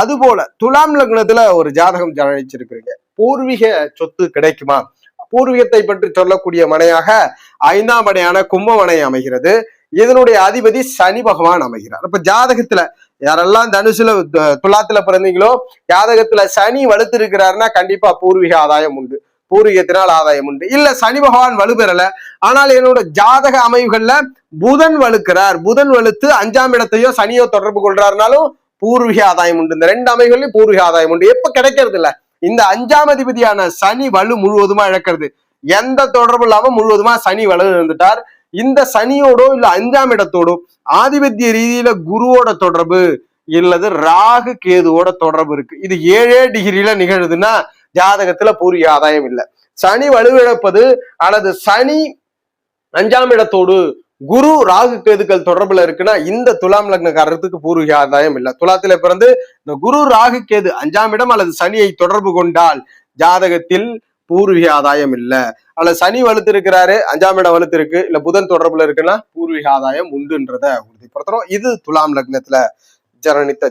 அதுபோல துலாம் லக்னத்துல ஒரு ஜாதகம் ஜனிச்சிருக்கிறீங்க. பூர்வீக சொத்து கிடைக்குமா? பூர்வீகத்தை பற்றி சொல்லக்கூடிய மனையாக ஐந்தாம் மனையான கும்பமனை அமைகிறது. இதனுடைய அதிபதி சனி பகவான் அமைகிறார். அப்ப ஜாதகத்துல யாரெல்லாம் தனுசுல துலாத்துல பிறந்தீங்களோ ஜாதகத்துல சனி வலுத்திருக்கிறாருன்னா கண்டிப்பா பூர்வீக ஆதாயம் உண்டு. பூர்வீகத்தினால் ஆதாயம் உண்டு. இல்ல சனி பகவான் வலுப்பெறல. ஆனால் என்னோட ஜாதக அமைவுகள்ல புதன் வலுக்கிறார். புதன் வலுத்து அஞ்சாம் இடத்தையோ சனியோ தொடர்பு கொள்றாருனாலும் பூர்வீக ஆதாயம் உண்டு. இந்த ரெண்டு அமைகள்லயும் பூர்வீக ஆதாயம் உண்டு. எப்ப கிடைக்கிறது இல்ல இந்த அஞ்சாம் அதிபதியான சனி வலு முழுவதுமா இழக்கிறது. எந்த தொடர்பு இல்லாம முழுவதுமா சனி வலு இருந்துட்டார். இந்த சனியோடோ இல்ல அஞ்சாம் இடத்தோடோ ஆதிபத்திய ரீதியில குருவோட தொடர்பு இல்லது ராகு கேதுவோட தொடர்பு இருக்கு. இது ஏழே டிகிரியில நிகழுதுன்னா ஜாதகத்துல பூர்வீக ஆதாயம் இல்லை. சனி வலுவிழப்பது அல்லது சனி அஞ்சாம் இடத்தோடு குரு ராகு கேதுக்கள் தொடர்புல இருக்குன்னா இந்த துலாம் லக்னக்காரத்துக்கு பூர்வீக ஆதாயம் இல்ல. துலாத்தில பிறந்து இந்த குரு ராகு கேது அஞ்சாம் இடம் அல்லது சனியை தொடர்பு கொண்டால் ஜாதகத்தில் பூர்வீக ஆதாயம் இல்ல. அல்ல சனி வலுத்து இருக்கிறாரு அஞ்சாம் இடம் வலுத்து இருக்கு இல்ல புதன் தொடர்புல இருக்குன்னா பூர்வீக ஆதாயம் உண்டுன்றத உறுதிப்படுத்துறோம். இது துலாம் லக்னத்துல ஜனனித்த